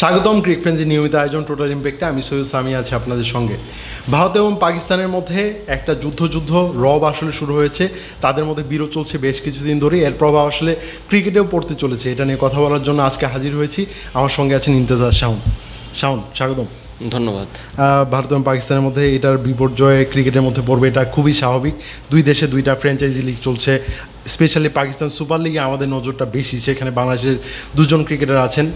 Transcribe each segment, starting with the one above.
স্বাগতম ক্রিক ফ্রেন্সের নিয়মিত আয়োজন টোটাল ইম্প্যাক্টে আমি সৈয়দ সামি আছি আপনাদের সঙ্গে। ভারত এবং পাকিস্তানের মধ্যে একটা যুদ্ধ যুদ্ধ রব আসলে শুরু হয়েছে। তাদের মধ্যে বিরোধ চলছে বেশ কিছুদিন ধরে এর প্রভাব আসলে ক্রিকেটেও পড়তে চলেছে। এটা নিয়ে কথা বলার জন্য আজকে হাজির হয়েছি। আমার সঙ্গে আছেন ইন্তেজার শাউন শাউন স্বাগতম। ধন্যবাদ। ভারত এবং পাকিস্তানের মধ্যে এটার বিপর্যয় ক্রিকেটের মধ্যে পড়বে এটা খুবই স্বাভাবিক। দুই দেশে দুইটা ফ্র্যাঞ্চাইজি লিগ চলছে। স্পেশালি পাকিস্তান সুপার লিগে আমাদের নজরটা বেশি সেখানে বাংলাদেশের দুজন ক্রিকেটার আছেন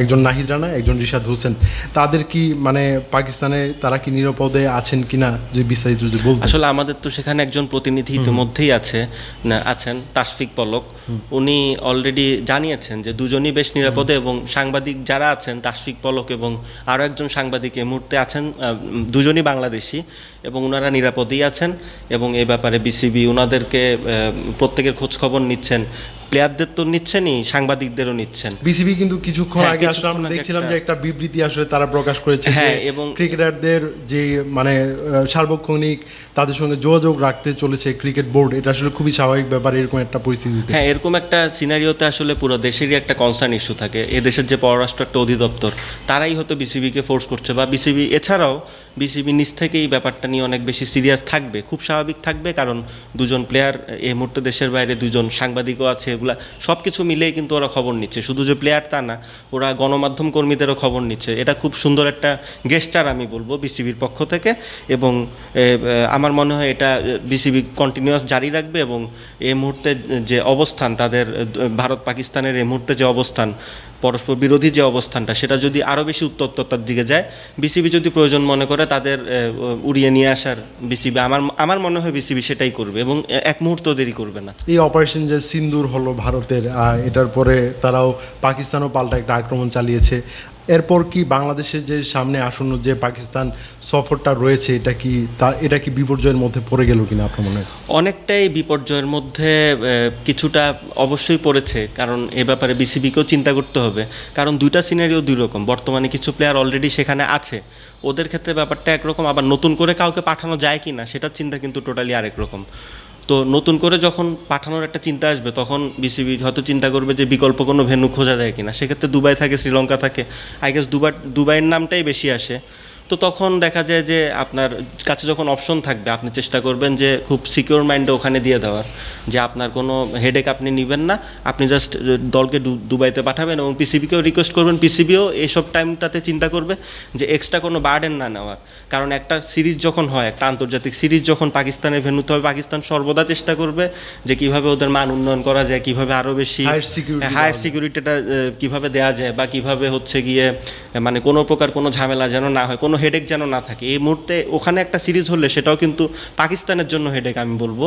একজন নাহিদ রানা একজন রিশাদ হোসেন। তাদের কি মানে পাকিস্তানে তারা কি নিরাপদে আছেন কিনা যে বিস্তারিত যদি বলতেন। আসলে আমাদের তো সেখানে একজন প্রতিনিধি ইতিমধ্যেই আছে আছেন তাসফিক পলক। উনি অলরেডি জানিয়েছেন যে দুজনই বেশ নিরাপদে এবং সাংবাদিক যারা আছেন তাসফিক পলক এবং আরও একজন সাংবাদিক এই মুহূর্তে আছেন দুজনই বাংলাদেশি এবং ওনারা নিরাপদেই আছেন এবং এ ব্যাপারে বিসিবি ওনাদেরকে প্রত্যেকের খোঁজ খবর নিচ্ছেন প্লেয়ারদের তো নিচ্ছেনই সাংবাদিকদেরও নিচ্ছেন। বিসিবি কিন্তু কিছুক্ষণ হ্যাঁ, আগে আসলে আমরা দেখছিলাম যে একটা বিবৃতি আসলে তারা প্রকাশ করেছে হ্যাঁ, এবং- ক্রিকেটারদের যে মানে সার্বক্ষণিক তাদের সঙ্গে যোগাযোগ রাখতে চলেছে ক্রিকেট বোর্ড এটা আসলে খুবই স্বাভাবিক ব্যাপার এরকম একটা পরিস্থিতিতে। হ্যাঁ এরকম একটা সিনারিওতে আসলে পুরো দেশেরই একটা কনসার্ন ইস্যু থাকে। এ দেশের যে পররাষ্ট্র একটা অধিদপ্তর তারাই হয়তো বিসিবিকে ফোর্স করছে বা বিসিবি এছাড়াও বিসিবি নিজ থেকেই এই ব্যাপারটা নিয়ে অনেক বেশি সিরিয়াস থাকবে খুব স্বাভাবিক থাকবে কারণ দুজন প্লেয়ার এই মুহূর্তে দেশের বাইরে দুজন সাংবাদিকও আছে এগুলা সব কিছু মিলেই কিন্তু ওরা খবর নিচ্ছে। শুধু যে প্লেয়ার তা না, ওরা গণমাধ্যম কর্মীদেরও খবর নিচ্ছে। এটা খুব সুন্দর একটা গেস্টার আমি বলব বিসিবির পক্ষ থেকে এবং আমার মনে হয় এটা বিসিবি কন্টিনিউয়াস জারি রাখবে এবং এই মুহূর্তে যে অবস্থান তাদের ভারত পাকিস্তানের এই মুহূর্তে যে অবস্থান পরস্পর বিরোধী যে অবস্থানটা, সেটা যদি আরও বেশি উত্তপ্ততার দিকে যায় বিসিবি যদি প্রয়োজন মনে করে তাদের উড়িয়ে নিয়ে আসার বিসিবি আমার আমার মনে হয় বিসিবি সেটাই করবে এবং এক মুহূর্ত দেরি করবে না। এই অপারেশন যে সিন্দুর হলো ভারতের এটার পরে তারাও পাকিস্তানও পাল্টা একটা আক্রমণ চালিয়েছে। এরপর কি বাংলাদেশের যে সামনে আসন্ন যে পাকিস্তান সফরটা রয়েছে, এটা কি তা, এটা কি বিপর্যয়ের মধ্যে পড়ে গেল কিনা আপনার মনে হয়? অনেকটাই বিপর্যয়ের মধ্যে কিছুটা অবশ্যই পড়েছে, কারণ এ ব্যাপারে বিসিবিকেও চিন্তা করতে হবে। কারণ দুইটা সিনারিও দুই রকম। বর্তমানে কিছু প্লেয়ার অলরেডি সেখানে আছে। ওদের ক্ষেত্রে ব্যাপারটা একরকম, আবার নতুন করে কাউকে পাঠানো যায় কি না সেটার চিন্তা কিন্তু টোটালি আরেক রকম। তো নতুন করে যখন পাঠানোর একটা চিন্তা আসবে, তখন বিসিবি হয়তো চিন্তা করবে যে বিকল্প কোনো ভেন্যু খোঁজা যায় কিনা। সেক্ষেত্রে দুবাই থাকে, শ্রীলঙ্কা থাকে। আই গেস দুবাই দুবাইয়ের নামটাই বেশি আসে। তো তখন দেখা যায় যে আপনার কাছে যখন অপশন থাকবে আপনি চেষ্টা করবেন যে খুব সিকিউর মাইন্ডে ওখানে দিয়ে দেওয়ার। যে আপনার কোনো হেডেক আপনি নেবেন না আপনি জাস্ট দলকে দুবাইতে পাঠাবেন এবং পিসিবিকেও রিকোয়েস্ট করবেন। পিসিবিও এইসব টাইমটাতে চিন্তা করবে যে এক্সট্রা কোনো বার্ডেন না নেওয়ার। কারণ একটা সিরিজ যখন হয় একটা আন্তর্জাতিক সিরিজ যখন পাকিস্তানের ভেন্যুতে হবে পাকিস্তান সর্বদা চেষ্টা করবে যে কীভাবে ওদের মান উন্নয়ন করা যায় কীভাবে আরও বেশি হায়ার যায়। সিকিউরিটিটা কীভাবে দেওয়া যায় বা কীভাবে হচ্ছে গিয়ে মানে কোনো প্রকার কোনো ঝামেলা যেন না হয়। কোনো হেডেক যেন না থাকে। এই মুহূর্তে ওখানে একটা সিরিজ হলে সেটাও কিন্তু পাকিস্তানের জন্য হেডেক আমি বলব।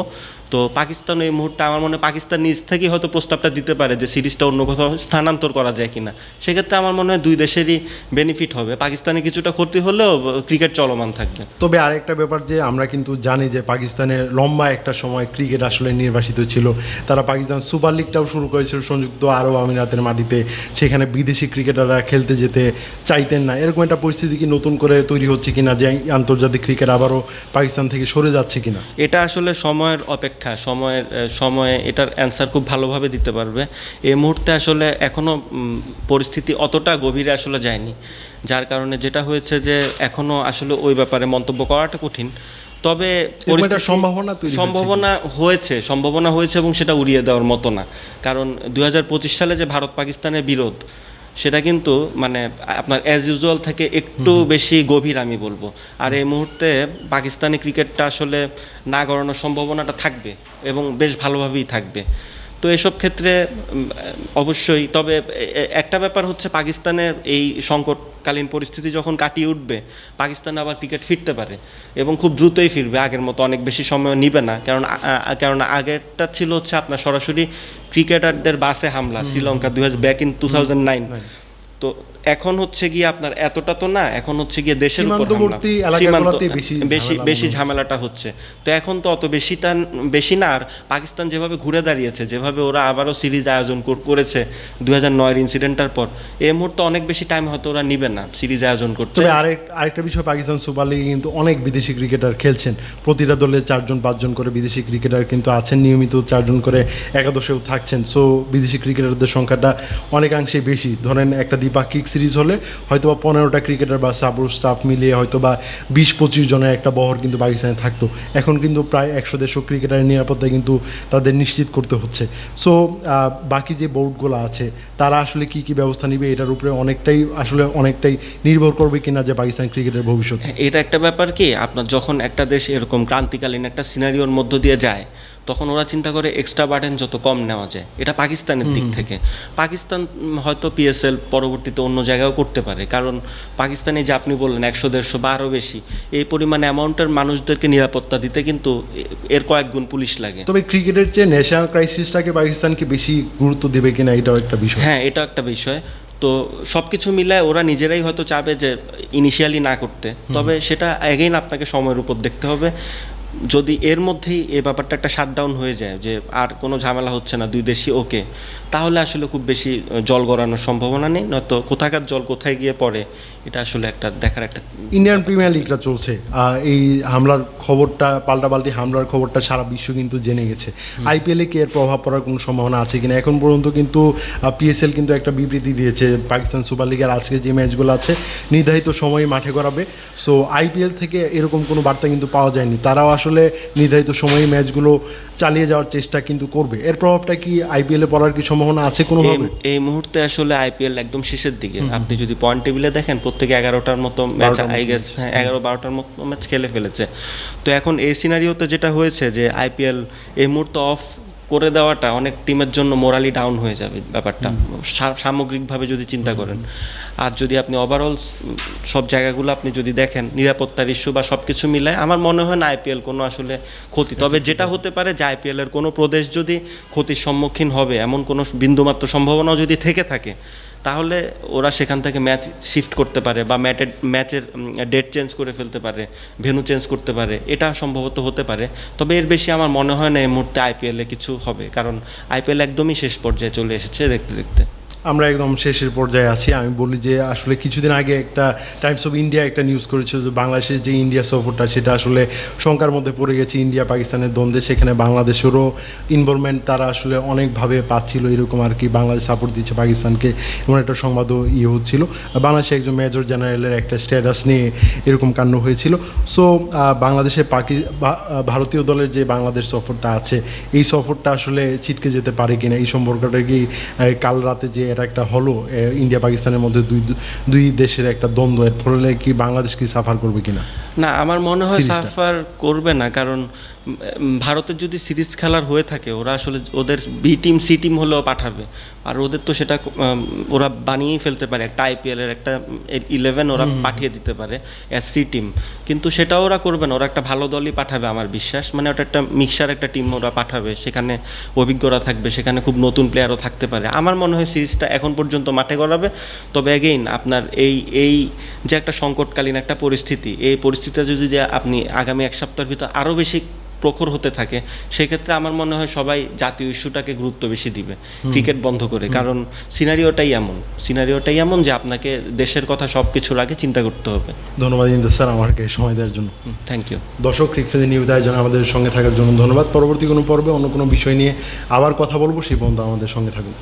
তো পাকিস্তান এই মুহূর্তে আমার মনে পাকিস্তান নিজ থেকেই হয়তো প্রস্তাবটা দিতে পারে যে সিরিজটা অন্য কোথাও স্থানান্তর করা যায় কিনা। সেক্ষেত্রে আমার মনে হয় দুই দেশেরই বেনিফিট হবে। পাকিস্তানে কিছুটা ক্ষতি হলেও ক্রিকেট চলমান থাকবে। তবে আরেকটা ব্যাপার যে আমরা কিন্তু জানি যে পাকিস্তানের লম্বা একটা সময় ক্রিকেট আসলে নির্বাসিত ছিল। তারা পাকিস্তান সুপার লিগটাও শুরু করেছিল সংযুক্ত আরব আমিরাতের মাটিতে। সেখানে বিদেশি ক্রিকেটাররা খেলতে যেতে চাইতেন না। এরকম একটা পরিস্থিতি কি নতুন করে তৈরি হচ্ছে কিনা যে আন্তর্জাতিক ক্রিকেট আবারও পাকিস্তান থেকে সরে যাচ্ছে কিনা? এটা আসলে সময়ের অপেক্ষা সময়ের সময়ে এটার অ্যান্সার খুব ভালোভাবে দিতে পারবে। এই মুহূর্তে আসলে এখনও পরিস্থিতি অতটা গভীরে আসলে যায়নি। যার কারণে যেটা হয়েছে যে এখনও আসলে ওই ব্যাপারে মন্তব্য করাটা কঠিন। তবে সম্ভাবনা সম্ভাবনা হয়েছে সম্ভাবনা হয়েছে এবং সেটা উড়িয়ে দেওয়ার মতো না। কারণ দু হাজার পঁচিশ সালে যে ভারত পাকিস্তানের বিরোধ সেটা কিন্তু মানে আপনার অ্যাজ ইউজুয়াল থেকে একটু বেশি গভীর আমি বলব। আর এই মুহূর্তে পাকিস্তানি ক্রিকেটটা আসলে না গড়ানোর সম্ভাবনাটা থাকবে এবং বেশ ভালোভাবেই থাকবে। তো এসব ক্ষেত্রে অবশ্যই। তবে একটা ব্যাপার হচ্ছে পাকিস্তানের এই সংকটকালীন পরিস্থিতি যখন কাটিয়ে উঠবে পাকিস্তান আবার ক্রিকেট ফিরতে পারে এবং খুব দ্রুতই ফিরবে আগের মতো অনেক বেশি সময় নিবে না। কারণ কারণ আগেরটা ছিল হচ্ছে আপনার সরাসরি ক্রিকেটারদের বাসে হামলা শ্রীলঙ্কা দু হাজার back in two thousand nine তো এখন হচ্ছে গিয়ে আপনার এতটা তো না এখন হচ্ছে গিয়ে দেশের উপর সীমান্ত বেশি বেশি। ঝামেলাটা হচ্ছে। তো এখন তো অত বেশিটা বেশি না আর পাকিস্তান যেভাবে ঘুরে দাঁড়িয়েছে যেভাবে ওরা আবারও সিরিজ আয়োজন করেছে দুই হাজার নয়ের ইনসিডেন্টটার পর এই মুহূর্তে অনেক বেশি টাইম হয়তো ওরা নিবে না সিরিজ আয়োজন করতে। তবে আরেক আরেকটা বিষয় পাকিস্তান সুপার লিগে কিন্তু অনেক বিদেশি ক্রিকেটার খেলছেন। প্রতিটা দলে চারজন পাঁচজন করে বিদেশি ক্রিকেটার কিন্তু আছেন নিয়মিত চারজন করে একাদশেও থাকছেন। সো বিদেশি ক্রিকেটারদের সংখ্যাটা অনেকাংশে বেশি। ধরেন একটা দ্বিপাক্ষিক সিরিজ হলে হয়তো বা পনেরোটা ক্রিকেটার বা সাপোর্ট স্টাফ মিলিয়ে হয়তো বা বিশ, পঁচিশ জনের একটা বহর কিন্তু পাকিস্তানে থাকতো। এখন কিন্তু প্রায় একশো, দেড়শো ক্রিকেটারের নিরাপত্তা কিন্তু তাদের নিশ্চিত করতে হচ্ছে। সো বাকি যে বোর্ডগুলো আছে, তারা আসলে কি কি ব্যবস্থা নিবে এটার উপরে অনেকটাই, আসলে অনেকটাই নির্ভর করবে কিনা যে পাকিস্তান ক্রিকেটের ভবিষ্যৎ। এটা একটা ব্যাপার কি, আপনার যখন একটা দেশ এরকম ক্রান্তিকালীন একটা সিনারিওর মধ্য দিয়ে যায় তখন ওরা চিন্তা করে এক্সট্রা বার্ডেন যত কম নেওয়া যায়। এটা পাকিস্তানের দিক থেকে। পাকিস্তান হয়তো পিএসএল পরবর্তীতে অন্য জায়গাও করতে পারে। কারণ পাকিস্তানে যে আপনি বললেন একশো দেড়শো বা আরও বেশি এই পরিমাণ অ্যামাউন্টের মানুষদেরকে নিরাপত্তা দিতে কিন্তু এর কয়েক গুণ পুলিশ লাগে। তবে ক্রিকেটের চেয়ে ন্যাশনাল ক্রাইসিসটাকে পাকিস্তানকে বেশি গুরুত্ব দেবে কিনা এটাও একটা বিষয়। হ্যাঁ এটা একটা বিষয়। তো সব কিছু মিলায় ওরা নিজেরাই হয়তো চাবে যে ইনিশিয়ালি না করতে। তবে সেটা অ্যাগেইন আপনাকে সময়ের উপর দেখতে হবে। যদি এর মধ্যেই এই ব্যাপারটা একটা শাটডাউন হয়ে যায় যে আর কোনো ঝামেলা হচ্ছে না দুই দেশই ওকে তাহলে আসলে খুব বেশি জল গড়ানোর সম্ভাবনা নেই। নয়তো কোথাকার জল কোথায় গিয়ে পড়ে এটা আসলে একটা দেখার একটা ইন্ডিয়ান প্রিমিয়ার লিগটা চলছে। এই হামলার খবরটা পাল্টাপাল্টি হামলার খবরটা সারা বিশ্ব কিন্তু জেনে গেছে। আইপিএলে কি এর প্রভাব পড়ার কোনো সম্ভাবনা আছে কিনা? এখন পর্যন্ত কিন্তু পিএসএল কিন্তু একটা বিবৃতি দিয়েছে। পাকিস্তান সুপার লিগের আজকে যে ম্যাচগুলো আছে নির্ধারিত সময়ে মাঠে করাবে সো আইপিএল থেকে এরকম কোনো বার্তা কিন্তু পাওয়া যায়নি। তারাও আসলে নির্ধারিত সময়ে ম্যাচগুলো চালিয়ে যাওয়ার চেষ্টা কিন্তু করবে। এর প্রভাবটা কি আইপিএলে পড়ার কি সম্ভাবনা আছে কোনো এই- মুহূর্তে আসলে আইপিএল একদম শেষের দিকে। আপনি যদি পয়েন্ট টেবিলে দেখেন প্রত্যেকে এগারোটার মতো ম্যাচ আই গেস হ্যাঁ এগারো বারোটার মতো ম্যাচ খেলে ফেলেছে। তো এখন এই সিনারিওতে যেটা হয়েছে যে আইপিএল এই মুহূর্তে অফ করে দেওয়াটা অনেক টিমের জন্য মোরালি ডাউন হয়ে যাবে ব্যাপারটা। সামগ্রিকভাবে যদি চিন্তা করেন। আর যদি আপনি ওভারঅল সব জায়গাগুলো আপনি যদি দেখেন নিরাপত্তার ইস্যু বা সব কিছু মিলায় আমার মনে হয় না আইপিএল কোনো আসলে ক্ষতি। তবে যেটা হতে পারে যে আইপিএল এর কোনো প্রদেশ যদি ক্ষতির সম্মুখীন হবে এমন কোনো বিন্দুমাত্র সম্ভাবনাও যদি থেকে থাকে তাহলে ওরা সেখান থেকে ম্যাচ শিফট করতে পারে বা ম্যাটের ম্যাচের ডেট চেঞ্জ করে ফেলতে পারে, ভেনু চেঞ্জ করতে পারে, এটা সম্ভবত হতে পারে। তবে এর বেশি আমার মনে হয় না এই মুহূর্তে আইপিএলে কিছু হবে, কারণ আইপিএল একদমই শেষ পর্যায়ে চলে এসেছে দেখতে দেখতে। আমরা একদম শেষের পর্যায়ে আছি। আমি বলি যে আসলে কিছুদিন আগে একটা টাইমস অফ ইন্ডিয়া একটা নিউজ করেছিল যে বাংলাদেশের যে ইন্ডিয়া সফরটা, সেটা আসলে শঙ্কার মধ্যে পড়ে গেছে। ইন্ডিয়া পাকিস্তানের দ্বন্দ্বে, সেখানে বাংলাদেশেরও ইনভলভমেন্ট তারা আসলে অনেকভাবে পাচ্ছিল। এরকম আর কি বাংলাদেশ সাপোর্ট দিচ্ছে পাকিস্তানকে এমন একটা সংবাদও ইয়ে হচ্ছিল। বাংলাদেশে একজন মেজর জেনারেলের একটা স্ট্যাটাস নিয়ে এরকম কাণ্ড হয়েছিল। সো বাংলাদেশে পাকি ভারতীয় দলের যে বাংলাদেশ সফরটা আছে, এই সফরটা আসলে ছিটকে যেতে পারে কিনা, এই সম্পর্কটা কি কাল রাতে যে এটা একটা হলো ইন্ডিয়া পাকিস্তানের মধ্যে দুই দুই দেশের একটা দ্বন্দ্ব, এর ফলে কি বাংলাদেশ কি সাফার করবে কিনা? না আমার মনে হয়। সাফার করবে না কারণ ভারতের যদি সিরিজ খেলার হয়ে থাকে ওরা আসলে ওদের বি টিম সি টিম হলেও পাঠাবে। আর ওদের তো সেটা ওরা বানিয়েই ফেলতে পারে একটা আইপিএল এর একটা ইলেভেন ওরা পাঠিয়ে দিতে পারে অ্যাজ সি টিম। কিন্তু সেটাও ওরা করবে না ওরা একটা ভালো দলই পাঠাবে আমার বিশ্বাস। মানে ওটা একটা মিক্সার একটা টিম ওরা পাঠাবে সেখানে অভিজ্ঞতা থাকবে সেখানে খুব নতুন প্লেয়ারও থাকতে পারে। আমার মনে হয় সিরিজটা এখন পর্যন্ত মাঠে গড়াবে। তবে অ্যাগেইন আপনার এই এই যে একটা সংকটকালীন একটা পরিস্থিতি এই পরিস্থিতিতে যদি আপনি আগামী এক সপ্তাহের ভিতর আরও বেশি প্রখর হতে থাকে সেক্ষেত্রে আমার মনে হয় সবাই জাতীয় ইস্যুটাকে গুরুত্ব বেশি দিবে ক্রিকেট বন্ধ করে। কারণ সিনারিওটাই এমন। সিনারিওটাই এমন যে আপনাকে দেশের কথা সব কিছুর আগে চিন্তা করতে হবে। ধন্যবাদ ইন্দ্র স্যার আমাকে সময় দেওয়ার জন্য। থ্যাংক ইউ দর্শক ক্রিকফেদের নিউজ আয়োজন আমাদের সঙ্গে থাকার জন্য ধন্যবাদ। পরবর্তী কোনো পর্বে অন্য কোনো বিষয় নিয়ে আবার কথা বলব সেই পর্যন্ত আমাদের সঙ্গে থাকুন।